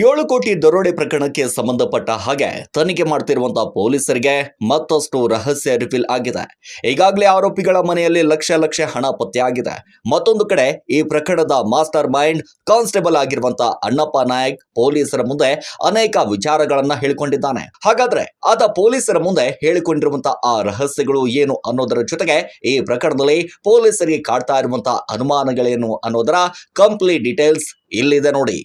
ಏಳು ಕೋಟಿ ದರೋಡೆ ಪ್ರಕರಣಕ್ಕೆ ಸಂಬಂಧಪಟ್ಟ ಹಾಗೆ ತನಿಖೆ ಮಾಡ್ತಿರುವಂತಹ ಪೊಲೀಸರಿಗೆ ಮತ್ತಷ್ಟು ರಹಸ್ಯ ರಿವೀಲ್ ಆಗಿದೆ. ಈಗಾಗಲೇ ಆರೋಪಿಗಳ ಮನೆಯಲ್ಲಿ ಲಕ್ಷ ಲಕ್ಷ ಹಣ ಪತ್ತೆಯಾಗಿದೆ ಮತ್ತೊಂದು ಕಡೆ ಈ ಪ್ರಕರಣದ ಮಾಸ್ಟರ್ ಮೈಂಡ್ ಕಾನ್ಸ್ಟೇಬಲ್ ಆಗಿರುವಂತಹ ಅಣ್ಣಪ್ಪ ನಾಯಕ್ ಪೊಲೀಸರ ಮುಂದೆ ಅನೇಕ ವಿಚಾರಗಳನ್ನ ಹೇಳಿಕೊಂಡಿದ್ದಾನೆ. ಹಾಗಾದ್ರೆ ಆತ ಪೊಲೀಸರ ಮುಂದೆ ಹೇಳಿಕೊಂಡಿರುವಂತಹ ಆ ರಹಸ್ಯಗಳು ಏನು ಅನ್ನೋದರ ಜೊತೆಗೆ ಈ ಪ್ರಕರಣದಲ್ಲಿ ಪೊಲೀಸರಿಗೆ ಕಾಡ್ತಾ ಇರುವಂತಹ ಅನುಮಾನಗಳೇನು ಅನ್ನೋದರ ಕಂಪ್ಲೀಟ್ ಡೀಟೇಲ್ಸ್ ಇಲ್ಲಿದೆ ನೋಡಿ.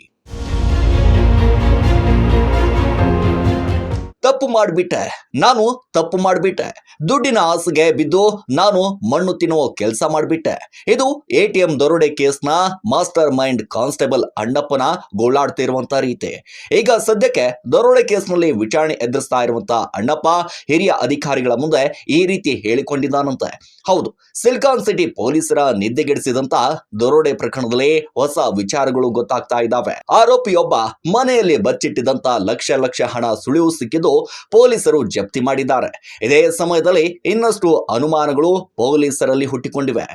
ತಪ್ಪು ಮಾಡಿಬಿಟ್ಟೆ. ನಾನು ತಪ್ಪು ಮಾಡಿಬಿಟ್ಟೆ. ದುಡ್ಡಿನ ಆಸೆಗೆ ಬಿದ್ದು ನಾನು ಮಣ್ಣು ತಿನ್ನುವ ಕೆಲಸ ಮಾಡಿಬಿಟ್ಟೆ. ಇದು ಎ ಟಿ ಎಂ ದರೋಡೆ ಕೇಸ್ನ ಮಾಸ್ಟರ್ ಮೈಂಡ್ ಕಾನ್ಸ್ಟೇಬಲ್ ಅಣ್ಣಪ್ಪನ ಗೋಳಾಡ್ತಿರುವಂತ ರೀತಿ. ಈಗ ಸದ್ಯಕ್ಕೆ ದರೋಡೆ ಕೇಸ್ನಲ್ಲಿ ವಿಚಾರಣೆ ಎದುರಿಸ್ತಾ ಇರುವಂತ ಅಣ್ಣಪ್ಪ ಹಿರಿಯ ಅಧಿಕಾರಿಗಳ ಮುಂದೆ ಈ ರೀತಿ ಹೇಳಿಕೊಂಡಿದ್ದಾನಂತೆ. ಹೌದು, ಸಿಲ್ಕಾನ್ ಸಿಟಿ ಪೊಲೀಸರ ನಿದ್ದೆಗೆಡಿಸಿದಂತ ದರೋಡೆ ಪ್ರಕರಣದಲ್ಲಿ ಹೊಸ ವಿಚಾರಗಳು ಗೊತ್ತಾಗ್ತಾ ಇದ್ದಾವೆ. ಆರೋಪಿಯೊಬ್ಬ ಮನೆಯಲ್ಲಿ ಬಚ್ಚಿಟ್ಟಿದಂತ ಲಕ್ಷ ಲಕ್ಷ ಹಣ ಸುಳಿವು ಸಿಕ್ಕಿದ್ದು ಪೊಲೀಸರು ಜಪ್ತಿ ಮಾಡಿದ್ದಾರೆ. ಇದೇ ಸಮಯದಲ್ಲಿ ಇನ್ನಷ್ಟು ಅನುಮಾನಗಳು ಪೊಲೀಸರಲ್ಲಿ ಹುಟ್ಟಿಕೊಂಡಿವೆ.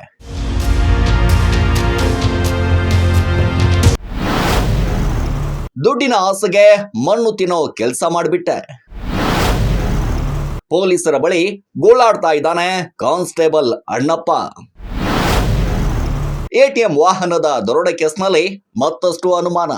ದುಡ್ಡಿನ ಆಸೆಗೆ ಮಣ್ಣು ತಿನ್ನೋ ಕೆಲಸ ಮಾಡಿಬಿಟ್ಟೆ. ಪೊಲೀಸರ ಬಳಿ ಗೋಳಾಡ್ತಾ ಇದ್ದಾನೆ ಕಾನ್ಸ್ಟೇಬಲ್ ಅಣ್ಣಪ್ಪ. ಎಟಿಎಂ ವಾಹನದ ದರೋಡೆ ಕೇಸ್ನಲ್ಲಿ ಮತ್ತಷ್ಟು ಅನುಮಾನ.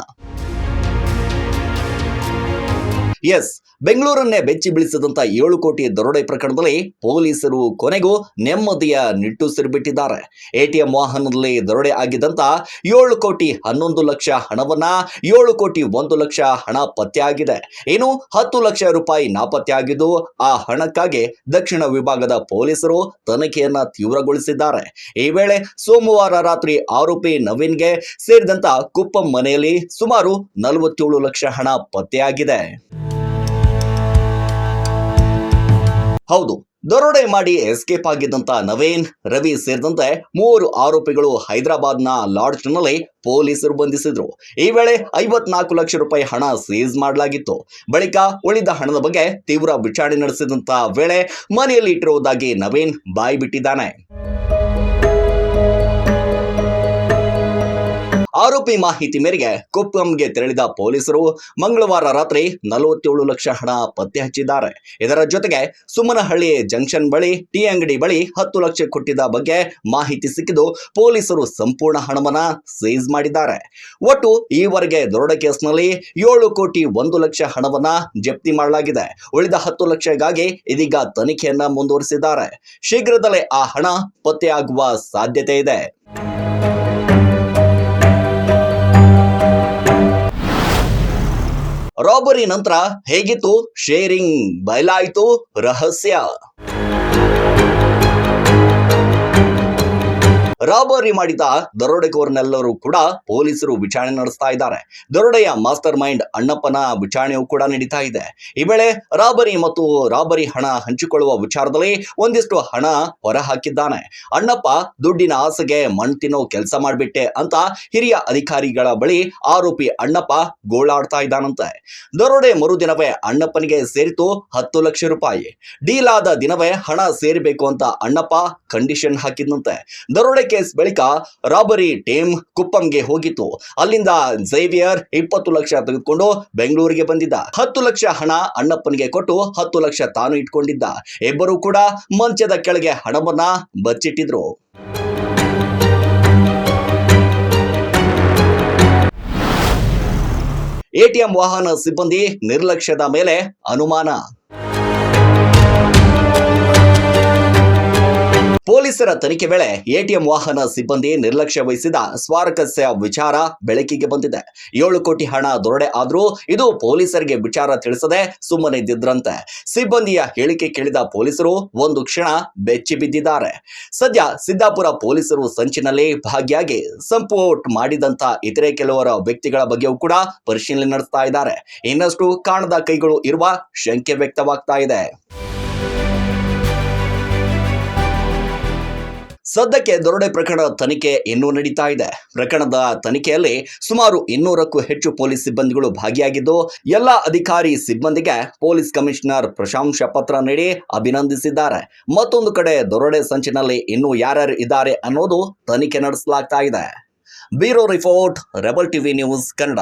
ಎಸ್ ಬೆಂಗಳೂರನ್ನೇ ಬೆಚ್ಚಿ ಬೀಳಿಸಿದಂತ ಏಳು ಕೋಟಿ ದರೋಡೆ ಪ್ರಕರಣದಲ್ಲಿ ಪೊಲೀಸರು ಕೊನೆಗೂ ನೆಮ್ಮದಿಯ ನಿಟ್ಟುಸಿರು ಬಿಟ್ಟಿದ್ದಾರೆ ಎಟಿಎಂ ವಾಹನದಲ್ಲಿ ದರೋಡೆ ಆಗಿದ್ದಂತ ಏಳು ಕೋಟಿ ಹನ್ನೊಂದು ಲಕ್ಷ ಹಣವನ್ನ ಏಳು ಕೋಟಿ ಒಂದು ಲಕ್ಷ ಹಣ ಪತ್ತೆಯಾಗಿದೆ. ಇನ್ನು ಹತ್ತು ಲಕ್ಷ ರೂಪಾಯಿ ನಾಪತ್ತೆಯಾಗಿದ್ದು ಆ ಹಣಕ್ಕಾಗಿ ದಕ್ಷಿಣ ವಿಭಾಗದ ಪೊಲೀಸರು ತನಿಖೆಯನ್ನ ತೀವ್ರಗೊಳಿಸಿದ್ದಾರೆ. ಈ ವೇಳೆ ಸೋಮವಾರ ರಾತ್ರಿ ಆರೋಪಿ ನವೀನ್ಗೆ ಸೇರಿದಂತ ಕುಪ್ಪಂ ಮನೆಯಲ್ಲಿ ಸುಮಾರು ನಲವತ್ತೇಳು ಲಕ್ಷ ಹಣ ಪತ್ತೆಯಾಗಿದೆ. ಹೌದು, ದರೋಡೆ ಮಾಡಿ ಎಸ್ಕೇಪ್ ಆಗಿದ್ದಂತ ನವೀನ್, ರವಿ ಸೇರಿದಂತೆ ಮೂವರು ಆರೋಪಿಗಳು ಹೈದರಾಬಾದ್ನ ಲಾಡ್ಜ್ನಲ್ಲಿ ಪೊಲೀಸರು ಬಂಧಿಸಿದ್ರು. ಈ ವೇಳೆ ಐವತ್ನಾಲ್ಕು ಲಕ್ಷ ರೂಪಾಯಿ ಹಣ ಸೀಸ್ ಮಾಡಲಾಗಿತ್ತು. ಬಳಿಕ ಉಳಿದ ಹಣದ ಬಗ್ಗೆ ತೀವ್ರ ವಿಚಾರಣೆ ನಡೆಸಿದಂತ ವೇಳೆ ಮನೆಯಲ್ಲಿ ಇಟ್ಟಿರುವುದಾಗಿ ನವೀನ್ ಬಾಯಿ ಬಿಟ್ಟಿದ್ದಾನೆ ಆರೋಪಿ ಮಾಹಿತಿ ಮೇರೆಗೆ ಕೊಪ್ಪಂಗೆ ತೆರಳಿದ ಪೊಲೀಸರು ಮಂಗಳವಾರ ರಾತ್ರಿ ನಲವತ್ತೇಳು ಲಕ್ಷ ಹಣ ಪತ್ತೆ ಹಚ್ಚಿದ್ದಾರೆ. ಇದರ ಜೊತೆಗೆ ಸುಮನಹಳ್ಳಿ ಜಂಕ್ಷನ್ ಬಳಿ, ಟೀ ಅಂಗಡಿ ಬಳಿ ಹತ್ತು ಲಕ್ಷ ಕೊಟ್ಟಿದ್ದ ಬಗ್ಗೆ ಮಾಹಿತಿ ಸಿಕ್ಕಿದ್ದು ಪೊಲೀಸರು ಸಂಪೂರ್ಣ ಹಣವನ್ನ ಸೀಸ್ ಮಾಡಿದ್ದಾರೆ. ಒಟ್ಟು ಈವರೆಗೆ ದೊರಡ ಕೇಸ್ನಲ್ಲಿ ಏಳು ಕೋಟಿ ಒಂದು ಲಕ್ಷ ಹಣವನ್ನ ಜಪ್ತಿ ಮಾಡಲಾಗಿದೆ. ಉಳಿದ ಹತ್ತು ಲಕ್ಷಗಾಗಿ ಇದೀಗ ತನಿಖೆಯನ್ನ ಮುಂದುವರಿಸಿದ್ದಾರೆ. ಶೀಘ್ರದಲ್ಲೇ ಆ ಹಣ ಪತ್ತೆಯಾಗುವ ಸಾಧ್ಯತೆ ಇದೆ. ರಾಬರಿ ನಂತರ ಹೇಗಿತ್ತು? ಶೇರಿಂಗ್ ಬಯಲಾಯಿತು. ರಹಸ್ಯ. ರಾಬರಿ ಮಾಡಿದ ದರೋಡೆಕೋರ್ನೆಲ್ಲರೂ ಕೂಡ ಪೊಲೀಸರು ವಿಚಾರಣೆ ನಡೆಸ್ತಾ ಇದ್ದಾರೆ. ದರೋಡೆಯ ಮಾಸ್ಟರ್ ಮೈಂಡ್ ಅಣ್ಣಪ್ಪನ ವಿಚಾರಣೆಯೂ ಕೂಡ ನಡೀತಾ ಇದೆ. ಈ ವೇಳೆ ರಾಬರಿ ಮತ್ತು ರಾಬರಿ ಹಣ ಹಂಚಿಕೊಳ್ಳುವ ವಿಚಾರದಲ್ಲಿ ಒಂದಿಷ್ಟು ಹಣ ಹೊರ ಹಾಕಿದ್ದಾನೆ ಅಣ್ಣಪ್ಪ ದುಡ್ಡಿನ ಆಸೆಗೆ ಮಣ್ ಕೆಲಸ ಮಾಡಿಬಿಟ್ಟೆ ಅಂತ ಹಿರಿಯ ಅಧಿಕಾರಿಗಳ ಬಳಿ ಆರೋಪಿ ಅಣ್ಣಪ್ಪ ಗೋಳಾಡ್ತಾ ಇದ್ದಾನಂತೆ. ದರೋಡೆ ಮರುದಿನವೇ ಅಣ್ಣಪ್ಪನಿಗೆ ಸೇರಿತು ಹತ್ತು ಲಕ್ಷ ರೂಪಾಯಿ. ಡೀಲ್ ಆದ ದಿನವೇ ಹಣ ಸೇರಬೇಕು ಅಂತ ಅಣ್ಣಪ್ಪ ಕಂಡೀಷನ್ ಹಾಕಿದ್ನಂತೆ. ದರೋಡೆ ಕೇಸ್ ಬಳಿಕ ರಾಬರಿ ಟೀಮ್ ಕುಪ್ಪಂಗೆ ಹೋಗಿತ್ತು. ಅಲ್ಲಿಂದ ಝೇವಿಯರ್ ಇಪ್ಪತ್ತು ಲಕ್ಷ ತೆಗೆದುಕೊಂಡು ಬೆಂಗಳೂರಿಗೆ ಬಂದಿದ್ದ. ಹತ್ತು ಲಕ್ಷ ಹಣ ಅಣ್ಣಪ್ಪನಿಗೆ ಕೊಟ್ಟು ಹತ್ತು ಲಕ್ಷ ತಾನು ಇಟ್ಕೊಂಡಿದ್ದ. ಇಬ್ಬರು ಕೂಡ ಮಂಚದ ಕೆಳಗೆ ಹಣವನ್ನ ಬಚ್ಚಿಟ್ಟಿದ್ರು. ಎಟಿಎಂ ವಾಹನ ಸಿಬ್ಬಂದಿ ನಿರ್ಲಕ್ಷ್ಯದ ಮೇಲೆ ಅನುಮಾನ. ಪೊಲೀಸರ ತನಿಖೆ ವೇಳೆ ಎಟಿಎಂ ವಾಹನ ಸಿಬ್ಬಂದಿ ನಿರ್ಲಕ್ಷ್ಯ ವಹಿಸಿದ ಸ್ವಾರಸ್ಯ ವಿಚಾರ ಬೆಳಕಿಗೆ ಬಂದಿದೆ. ಏಳು ಕೋಟಿ ಹಣ ದೊರಡೆ ಆದರೂ ಇದು ಪೊಲೀಸರಿಗೆ ವಿಚಾರ ತಿಳಿಸದೆ ಸುಮ್ಮನೆ ಇದ್ದಿದ್ರಂತೆ. ಸಿಬ್ಬಂದಿಯ ಹೇಳಿಕೆ ಕೇಳಿದ ಪೊಲೀಸರು ಒಂದು ಕ್ಷಣ ಬೆಚ್ಚಿ ಬಿದ್ದಿದ್ದಾರೆ. ಸದ್ಯ ಸಿದ್ದಾಪುರ ಪೊಲೀಸರು ಸಂಚಿನಲ್ಲಿ ಭಾಗಿಯಾಗಿ ಸಂಪೋರ್ಟ್ ಮಾಡಿದಂತ ಇತರೆ ಕೆಲವರ ವ್ಯಕ್ತಿಗಳ ಬಗ್ಗೆಯೂ ಕೂಡ ಪರಿಶೀಲನೆ ನಡೆಸ್ತಾ ಇದ್ದಾರೆ. ಇನ್ನಷ್ಟು ಕಾಣದ ಕೈಗಳು ಇರುವ ಶಂಕೆ ವ್ಯಕ್ತವಾಗ್ತಾ ಇದೆ. ಸದ್ಯಕ್ಕೆ ದರೋಡೆ ಪ್ರಕರಣ ತನಿಖೆ ಇನ್ನೂ ನಡೀತಾ ಇದೆ. ಪ್ರಕರಣದ ತನಿಖೆಯಲ್ಲಿ ಸುಮಾರು ಇನ್ನೂರಕ್ಕೂ ಹೆಚ್ಚು ಪೊಲೀಸ್ ಸಿಬ್ಬಂದಿಗಳು ಭಾಗಿಯಾಗಿದ್ದು, ಎಲ್ಲ ಅಧಿಕಾರಿ ಸಿಬ್ಬಂದಿಗೆ ಪೊಲೀಸ್ ಕಮಿಷನರ್ ಪ್ರಶಂಸಾ ಪತ್ರ ನೀಡಿ ಅಭಿನಂದಿಸಿದ್ದಾರೆ. ಮತ್ತೊಂದು ಕಡೆ ದರೋಡೆ ಸಂಚಿನಲ್ಲಿ ಇನ್ನೂ ಯಾರ್ಯಾರು ಇದ್ದಾರೆ ಅನ್ನೋದು ತನಿಖೆ ನಡೆಸಲಾಗ್ತಾ ಇದೆ. Bureau report, rebel TV news Kannada.